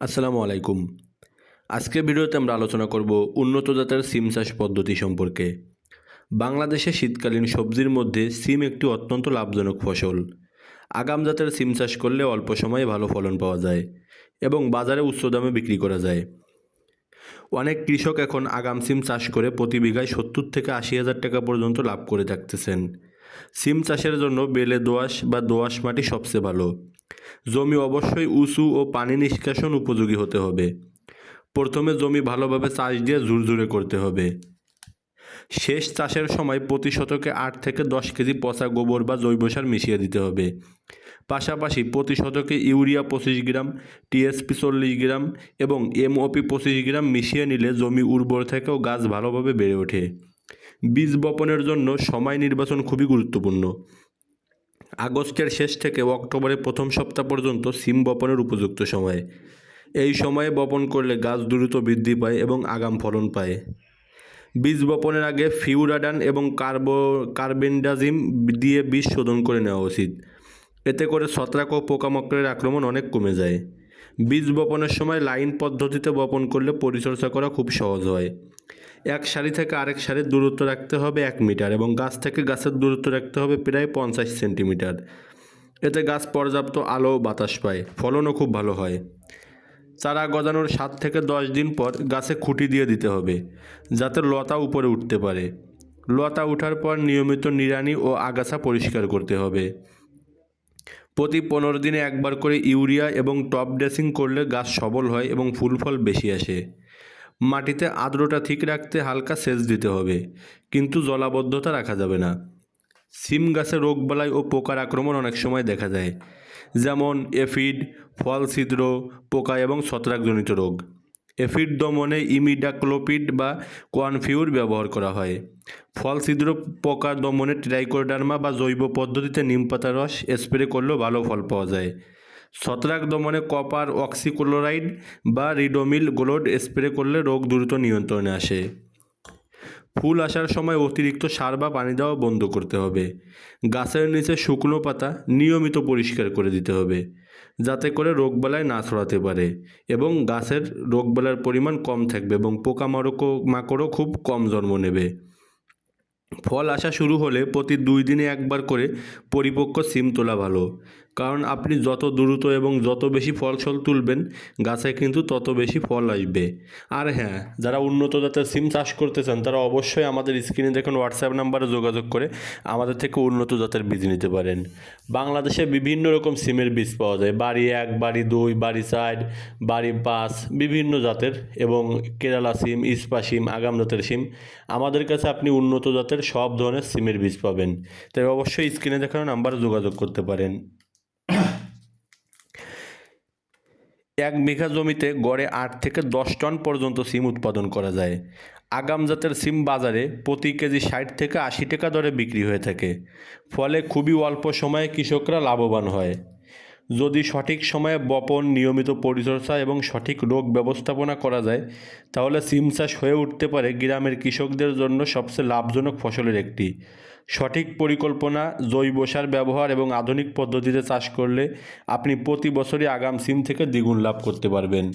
আসসালামু আলাইকুম। আজকের ভিডিওতে আমরা আলোচনা করব উন্নত জাতের সিম চাষ পদ্ধতি সম্পর্কে। বাংলাদেশে শীতকালীন সবজির মধ্যে সিম একটি অত্যন্ত লাভজনক ফসল। আগাম জাতের সিম চাষ করলে অল্প সময়ে ভালো ফলন পাওয়া যায় এবং বাজারে উচ্চ দামে বিক্রি করা যায়। অনেক কৃষক এখন আগাম সিম চাষ করে প্রতি বিঘায় সত্তর থেকে আশি হাজার টাকা পর্যন্ত লাভ করে থাকতেছেন। সিম চাষের জন্য বেলে দোআঁশ বা দোআঁশ মাটি সবচেয়ে ভালো। জমি অবশ্যই উঁচু ও পানি নিষ্কাশন উপযোগী হতে হবে। প্রথমে জমি ভালোভাবে চাষ দিয়ে ঝুরঝুরে করতে হবে। শেষ চাষের সময় প্রতি শতকে আট থেকে দশ কেজি পচা গোবর বা জৈব সার মিশিয়ে দিতে হবে। পাশাপাশি প্রতি শতকে ইউরিয়া পঁচিশ গ্রাম টিএসপি চল্লিশ গ্রাম এবং এমওপি পঁচিশ গ্রাম মিশিয়ে নিলে জমি উর্বর থেকেও গাছ ভালোভাবে বেড়ে ওঠে। বীজ বপনের জন্য সময় নির্বাচন খুবই গুরুত্বপূর্ণ। আগস্টের শেষ থেকে অক্টোবরের প্রথম সপ্তাহ পর্যন্ত সিম বপনের উপযুক্ত সময়। এই সময়ে বপন করলে গাছ দ্রুত বৃদ্ধি পায় এবং আগাম ফলন পায়। বীজ বপনের আগে ফিউরাডান এবং কার্বো, কার্বেন্ডাজিম দিয়ে বীজ শোধন করে নেওয়া উচিত। এতে করে ছত্রাক ও পোকামাকড়ের আক্রমণ অনেক কমে যায়। বীজ বপনের সময় লাইন পদ্ধতিতে বপন করলে পরিচর্যা করা খুব সহজ হয়। এক সারি থেকে আরেক সারির দূরত্ব রাখতে হবে এক মিটার এবং গাছ থেকে গাছের দূরত্ব রাখতে হবে প্রায় পঞ্চাশ সেন্টিমিটার। এতে গাছ পর্যাপ্ত আলো বাতাস পায়, ফলনও খুব ভালো হয়। চারা গজানোর সাত থেকে দশ দিন পর গাছে খুঁটি দিয়ে দিতে হবে, যাতে লতা উপরে উঠতে পারে। লতা ওঠার পর নিয়মিত নিড়ানি ও আগাছা পরিষ্কার করতে হবে। প্রতি পনেরো দিনে একবার করে ইউরিয়া এবং টপ ড্রেসিং করলে গাছ সবল হয় এবং ফুল ফল বেশি আসে। মাটিতে আর্দ্রতা ঠিক রাখতে হালকা সেচ দিতে হবে, কিন্তু জলাবদ্ধতা রাখা যাবে না। সিম গাছে রোগবালাই ও পোকার আক্রমণ অনেক সময় দেখা যায় যেমন এফিড, ফল ছিদ্র, পোকা এবং ছত্রাকজনিত রোগ। এফিড দমনে ইমিডাক্লোপিড বা কোয়ানফিউর ব্যবহার করা হয়। ফল ছিদ্র, পোকা দমনে ট্রাইকোডার্মা বা জৈব পদ্ধতিতে নিম পাতার রস, স্প্রে করলেও ভালো ফল পাওয়া যায়। ছত্রাক দমনে কপার অক্সিক্লোরাইড বা রিডোমিল গোলোড স্প্রে করলে রোগ দ্রুত নিয়ন্ত্রণে আসে। ফুল আসার সময় অতিরিক্ত সার বা পানি দেওয়া বন্ধ করতে হবে। গাছের নিচে শুকনো পাতা নিয়মিত পরিষ্কার করে দিতে হবে, যাতে করে রোগবালাই না ছড়াতে পারে এবং গাছের রোগবালার পরিমাণ কম থাকবে এবং পোকামাকড় মাকড়ও খুব কম জন্ম নেবে। ফল আসা শুরু হলে প্রতি দুই দিনে একবার করে পরিপক্ক সিম তোলা ভালো। কারণ আপনি যত দ্রুত এবং যত বেশি ফল ছল তুলবেন, গাছে কিন্তু তত বেশি ফল আসবে। আর হ্যাঁ যারা উন্নত জাতের সিম চাষ করতে চান, তারা অবশ্যই আমাদের স্ক্রিনে দেখুন হোয়াটসঅ্যাপ নাম্বারে যোগাযোগ করে আমাদের থেকে উন্নত জাতের বীজ নিতে পারেন। বাংলাদেশে বিভিন্ন রকম সিমের বীজ পাওয়া যায়। বাড়ি এক, বাড়ি দুই, বাড়ি চার, বাড়ি পাঁচ, বিভিন্ন জাতের এবং কেরালা সিম, ইস্পা সিম, আগাম জাতের সিম। আমাদের কাছে আপনি উন্নত জাতের সব ধরনের সিমের বীজ পাবেন। তাই অবশ্যই স্ক্রিনে দেখানো নাম্বারে যোগাযোগ করতে পারেন। এক বিঘা জমিতে গড়ে আট থেকে দশ টন পর্যন্ত সিম উৎপাদন করা যায়। আগাম জাতের সিম বাজারে প্রতি কেজি ষাট থেকে আশি টাকা দরে বিক্রি হয়ে থাকে। ফলে খুবই অল্প সময়ে কৃষকরা লাভবান হয়। যদি সঠিক সময়ে বপন, নিয়মিত পরিচর্যা এবং সঠিক রোগ ব্যবস্থাপনা করা যায়, তাহলে সিম চাষ হয়ে উঠতে পারে গ্রামের কৃষকদের জন্য সবচেয়ে লাভজনক ফসলের একটি। সঠিক পরিকল্পনা, জৈব সার ব্যবহার এবং আধুনিক পদ্ধতিতে চাষ করলে আপনি প্রতি বছরই আগাম সিম থেকে দ্বিগুণ লাভ করতে পারবেন।